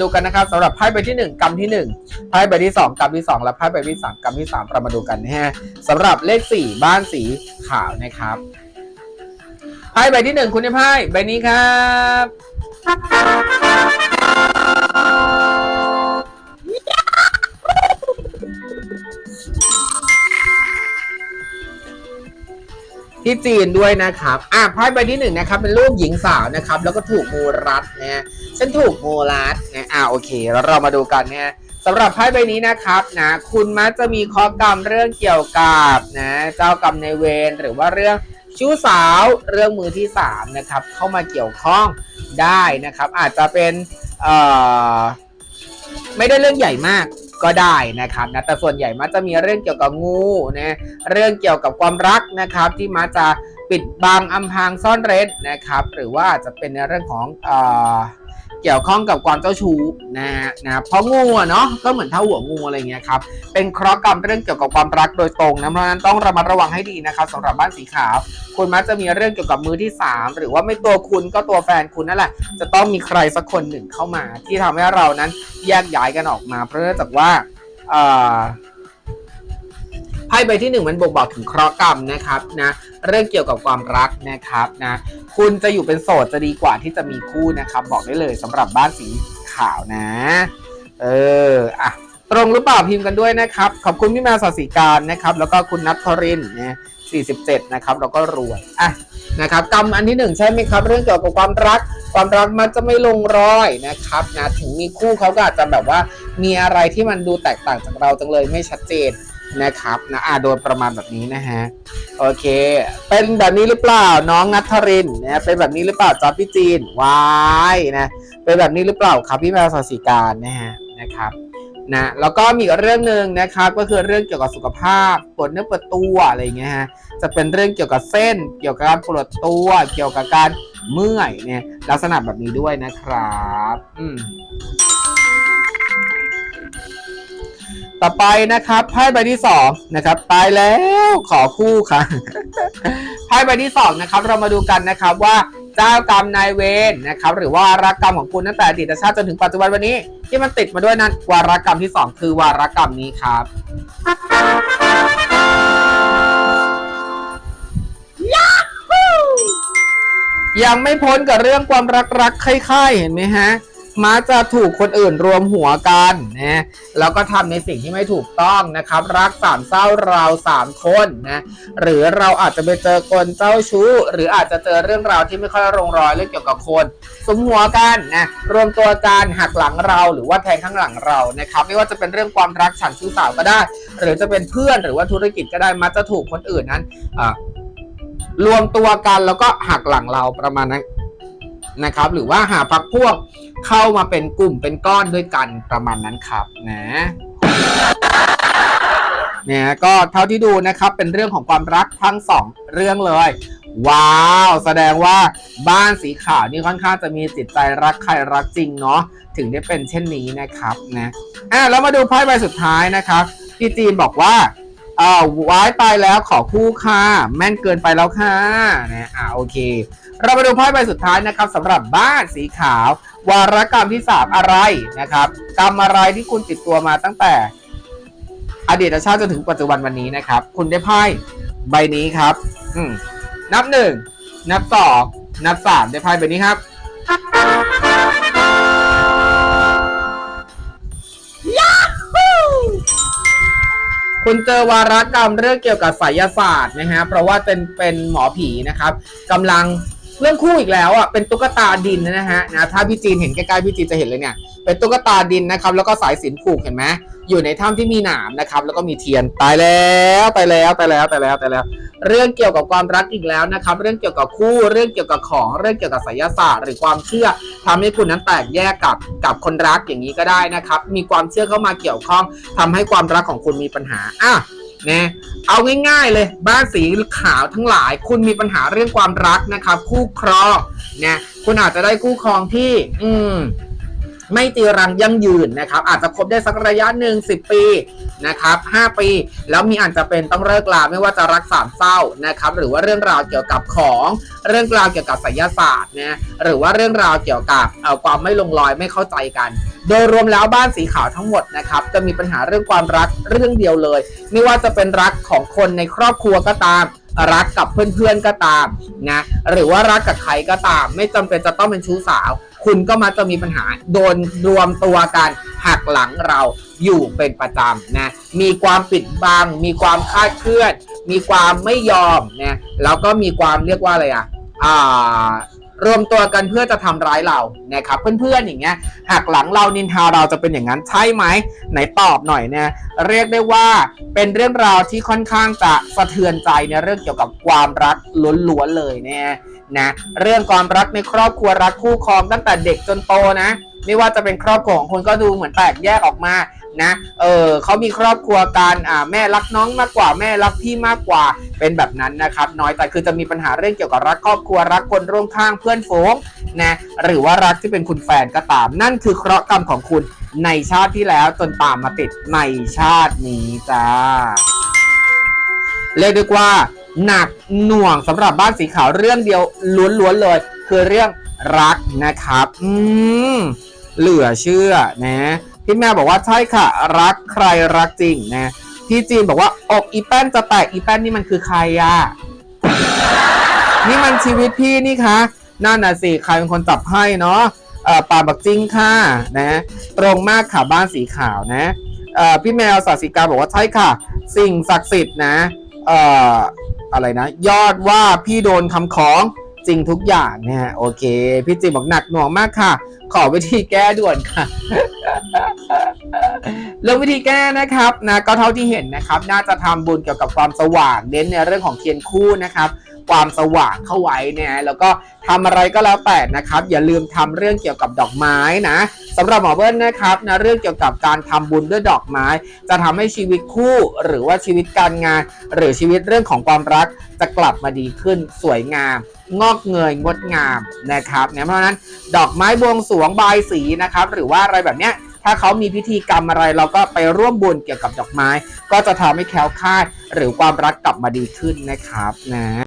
ดูกันนะครับสำหรับไพ่ใบที่ 1กำที่ 1ไพ่ใบที่ 2กำที่ 2 และไพ่ใบที่ 3กำที่ 3 เรามาดูกันนะฮะสำหรับเลข 4 บ้านสีขาวนะครับไพ่ใบที่ 1 คุณไพ่ใบนี้ครับ ที่จีนด้วยนะครับ อะไพ่ใบที่หนึ่งนะครับ เป็นรูปหญิงสาวนะครับ แล้วก็ถูกงูรัดนะฮะฉันถูกงูรัดนะอะโอเคแล้วเรามาดูกันนะสำหรับไพ่ใบนี้นะครับนะคุณมักจะมีข้อกรรมเรื่องเกี่ยวกับนะเจ้ากรรมในเวรหรือว่าเรื่องชู้สาวเรื่องมือที่สามนะครับเข้ามาเกี่ยวข้องได้นะครับ อาจจะเป็นเอ่อไม่ได้เรื่องใหญ่มาก ก็ได้นะครับนะแต่ส่วนใหญ่มักจะมีเรื่องเกี่ยวกับงูนะเรื่องเกี่ยวกับความรักนะครับ ที่มักจะปิดบังอำพรางซ่อนเร้นนะครับ หรือว่าจจะเป็นในเรื่องของเอ่อ เกี่ยวข้องกับความเจ้าชู้นะฮะนะเพราะงูเนาะก็เหมือนเท่าหัวงูอะไรเงี้ยครับเป็นเคราะห์กรรมเรื่องเกี่ยวกับความรักโดยตรงนะเพราะนั้นต้องระมัดระวังให้ดีนะครับสำหรับบ้านสีขาวคุณมักจะมีเรื่องเกี่ยวกับมือที่ 3 หรือว่าไม่ตัวคุณก็ตัวแฟนคุณนั่นแหละ จะต้องมีใครสักคนหนึ่งเข้ามา ที่ทำให้เรานั้นแยกย้ายกันออกมา เพราะเนื่องจากว่าอ่อ ไพ่ใบที่หนึ่งมันบ่งบอกถึงเคราะห์กรรมนะครับนะเรื่องเกี่ยวกับความรักนะครับนะคุณจะอยู่เป็นโสดจะดีกว่าที่จะมีคู่นะครับ บอกได้เลยสำหรับบ้านสีขาวนะ เอออะตรงหรือเปล่าพิมพ์กันด้วยนะครับ ขอบคุณพี่แมวสศิการนะครับ แล้วก็คุณนัทธรินนี่ย47 นะครับ แล้วก็รวยอะนะครับกรรมอันที่หนึ่งใช่ไหมครับ เรื่องเกี่ยวกับความรัก ความรักมันจะไม่ลงรอยนะครับนะถึงมีคู่เขาก็อาจจะแบบว่ามีอะไรที่มันดูแตกต่างจากเราจังเลยไม่ชัดเจน นะครับนะอ่าโดยประมาณแบบนี้นะฮะโอเค เป็นแบบนี้หรือเปล่าน้องนัทธรินนะเป็นแบบนี้หรือเปล่าจอพี่จีนวายนะเป็นแบบนี้หรือเปล่าครับพี่แมวสศิการนะฮะนะครับนะแล้วก็มีอีกเรื่องหนึ่งนะครับก็คือเรื่องเกี่ยวกับสุขภาพปวดเนื้อปวดตัวอะไรเงี้ยฮะจะเป็นเรื่องเกี่ยวกับเส้น เกี่ยวกับการปวดตัวเกี่ยวกับการเมื่อยเนี่ยลักษณะแบบนี้ด้วยนะครับ อืม ต่อไปนะครับไพ่ใบที่สองนะครับตายแล้วขอคู่ค่ะไพ่ใบที่สองนะครับ เรามาดูกันนะครับว่าเจ้ากรรมนายเวรนะครับ หรือว่าระกกรรมของคุณตั้งแต่อดีตชาติจนถึงปัจจุบันวันนี้ ที่มันติดมาด้วยนั้นวารกรรมที่สองคือวารกรรมนี้ครับยังไม่พ้นกับเรื่องความรักรักๆใคร่ๆเห็นไหมฮะ มักจะถูกคนอื่นรวมหัวกันนะแล้วก็ทำในสิ่งที่ไม่ถูกต้องนะครับ รักสามเศร้าเราสามคนนะหรือเราอาจจะไปเจอคนเจ้าชู้ หรืออาจจะเจอเรื่องราวที่ไม่ค่อยลงรอยเรื่องเกี่ยวกับคนสมหัวกันนะรวมตัวกันหักหลังเราหรือว่าแทงข้างหลังเรานะครับ ไม่ว่าจะเป็นเรื่องความรักฉันชู้สาวก็ได้ หรือจะเป็นเพื่อนหรือว่าธุรกิจก็ได้มักจะถูกคนอื่นนั้นอ่ารวมตัวกันแล้วก็หักหลังเราประมาณนั้น นะครับ หรือว่าหาพักพวกเข้ามาเป็นกลุ่มเป็นก้อนด้วยกันประมาณนั้นครับนะเนี่ยก็เท่าที่ดูนะครับเป็นเรื่องของความรักทั้งสองเรื่องเลย ว้าว แสดงว่าบ้านสีขาวนี่ค่อนข้างจะมีจิตใจรักใครรักจริงเนาะถึงได้เป็นเช่นนี้นะครับนะอะแล้วมาดูไพ่ใบสุดท้ายนะครับพี่จีนบอกว่าเอ่อว้ายไปแล้วขอคู่ค่ะแม่นเกินไปแล้วค่ะนะอ่าโอเค เรามาดูไพ่ใบสุดท้ายนะครับสำหรับบ้านสีขาว วารกรรมที่สามอะไรนะครับ กรรมอะไรที่คุณติดตัวมาตั้งแต่ อดีตชาติจนถึงปัจจุบันวันนี้นะครับ คุณได้ไพ่ใบนี้ครับ อืมนับหนึ่งนับสองนับสามได้ไพ่ใบนี้ครับคุณเจอวารกรรมเรื่องเกี่ยวกับไสยศาสตร์นะฮะ เพราะว่าเป็นเป็นหมอผีนะครับกำลัง เรื่องคู่อีกแล้วอะเป็นตุ๊กตาดินนะฮะนะถ้าพี่จีนเห็นใกล้ๆพี่จีนจะเห็นเลยเนี่ยเป็นตุ๊กตาดินนะครับแล้วก็สายสิญจนผูกเห็นไหมอยู่ในถ้ำที่มีหนามนะครับแล้วก็มีเทียนตายแล้วตายแล้วตายแล้วตายแล้วตายแล้ว เรื่องเกี่ยวกับความรักอีกแล้วนะครับ เรื่องเกี่ยวกับคู่เรื่องเกี่ยวกับของเรื่องเกี่ยวกับไสยศาสตร์ หรือความเชื่อทำให้คุณนั้นแตกแยกกับกับคนรักอย่างนี้ก็ได้นะครับ มีความเชื่อเข้ามาเกี่ยวข้องทำให้ความรักของคุณมีปัญหาอะ นะเอาง่ายๆเลยบ้านสีขาวทั้งหลาย คุณมีปัญหาเรื่องความรักนะครับ คู่ครองนะคุณอาจจะได้คู่ครองที่ อืม ไม่จีรังยั่งยืนนะครับ อาจจะคบได้สักระยะหนึ่ง10 ปีนะครับ5ปี แล้วมีอันจะเป็นต้องเลิกลาไม่ว่าจะรักสามเศร้านะครับหรือว่าเรื่องราวเกี่ยวกับของเรื่องราวเกี่ยวกับไสยศาสตร์นะหรือว่าเรื่องราวเกี่ยวกับความไม่ลงรอยไม่เข้าใจกัน โดยรวมแล้วบ้านสีขาวทั้งหมดนะครับจะมีปัญหาเรื่องความรักเรื่องเดียวเลย ไม่ว่าจะเป็นรักของคนในครอบครัวก็ตามรักกับเพื่อนๆก็ตามนะหรือว่ารักกับใครก็ตาม ไม่จำเป็นจะต้องเป็นชู้สาว คุณก็มักจะมีปัญหาโดนรวมตัวกันหักหลังเราอยู่เป็นประจำนะ มีความปิดบัง มีความคาดเคลื่อน มีความไม่ยอมนะแล้วก็มีความเรียกว่าอะไรอะอ่า รวมตัวกันเพื่อจะทำร้ายเรานะครับเพื่อนๆอย่างเงี้ยหักหลังเรานินทาเราจะเป็นอย่างนั้นใช่ไหมไหนตอบหน่อยเนี่ยเรียกได้ว่าเป็นเรื่องราวที่ค่อนข้างจะสะเทือนใจในเรื่องเกี่ยวกับความรักล้วนๆเลยเนี่ยนะเรื่องความรักในครอบครัวรักคู่ครองตั้งแต่เด็กจนโตนะ ไม่ว่าจะเป็นครอบครัวของคนก็ดูเหมือนแตกแยกออกมา นะ เออเขามีครอบครัวกันอ่าแม่รักน้องมากกว่าแม่รักพี่มากกว่า เป็นแบบนั้นนะครับ น้อยแต่คือจะมีปัญหาเรื่องเกี่ยวกับรักครอบครัวรักคนร่วมข้างเพื่อนฝูงนะหรือว่ารักที่เป็นคุณแฟนก็ตาม นั่นคือเคราะห์กรรมของคุณในชาติที่แล้วจนตามมาติดในชาตินี้จ้าเรียกได้ว่าหนักหน่วงสำหรับบ้านสีขาวเรื่องเดียวล้วนๆเลย คือเรื่องรักนะครับ อืมเหลือเชื่อนะ พี่แม่บอกว่าใช่ค่ะ รักใครรักจริงนะพี่จีนบอกว่าอกอีแป้นจะแตกอีแป้นนี่มันคือใครอะนี่มันชีวิตพี่นี่คะนั่นน่ะสิใครเป็นคนจับให้เนาะเอ่อป่าบักจิ้งค่ะนะ ตรงมากค่ะบ้านสีขาวนะเอ่อพี่แมวสาสิกาบอกว่าใช่ค่ะ สิ่งศักดิ์สิทธิ์นะเอ่ออะไรนะ ยอดว่าพี่โดนคำของจริงทุกอย่างนะฮะโอเค พี่จิมบอกหนักหน่วงมากค่ะ ขอวิธีแก้ด่วนค่ะ เรื่องวิธีแก้นะครับนะก็เท่าที่เห็นนะครับ น่าจะทำบุญเกี่ยวกับความสว่างเน้นในเรื่องของเทียนคู่นะครับ ความสว่างเข้าไว้เนี่ยแล้วก็ทำอะไรก็แล้วแต่นะครับ อย่าลืมทำเรื่องเกี่ยวกับดอกไม้นะสำหรับหมอเบิ้ลนะครับนะเรื่องเกี่ยวกับการทำบุญด้วยดอกไม้ จะทำให้ชีวิตคู่ หรือว่าชีวิตการงาน หรือชีวิตเรื่องของความรักจะกลับมาดีขึ้นสวยงาม งอกเงยงดงามนะครับเนี่ยเพราะฉะนั้นดอกไม้บวงสรวงบายสีนะครับ หรือว่าอะไรแบบเนี้ย ถ้าเขามีพิธีกรรมอะไรเราก็ไปร่วมบุญเกี่ยวกับดอกไม้ ก็จะทำให้แคล้วคลาดหรือความรักกลับมาดีขึ้นนะครับนะ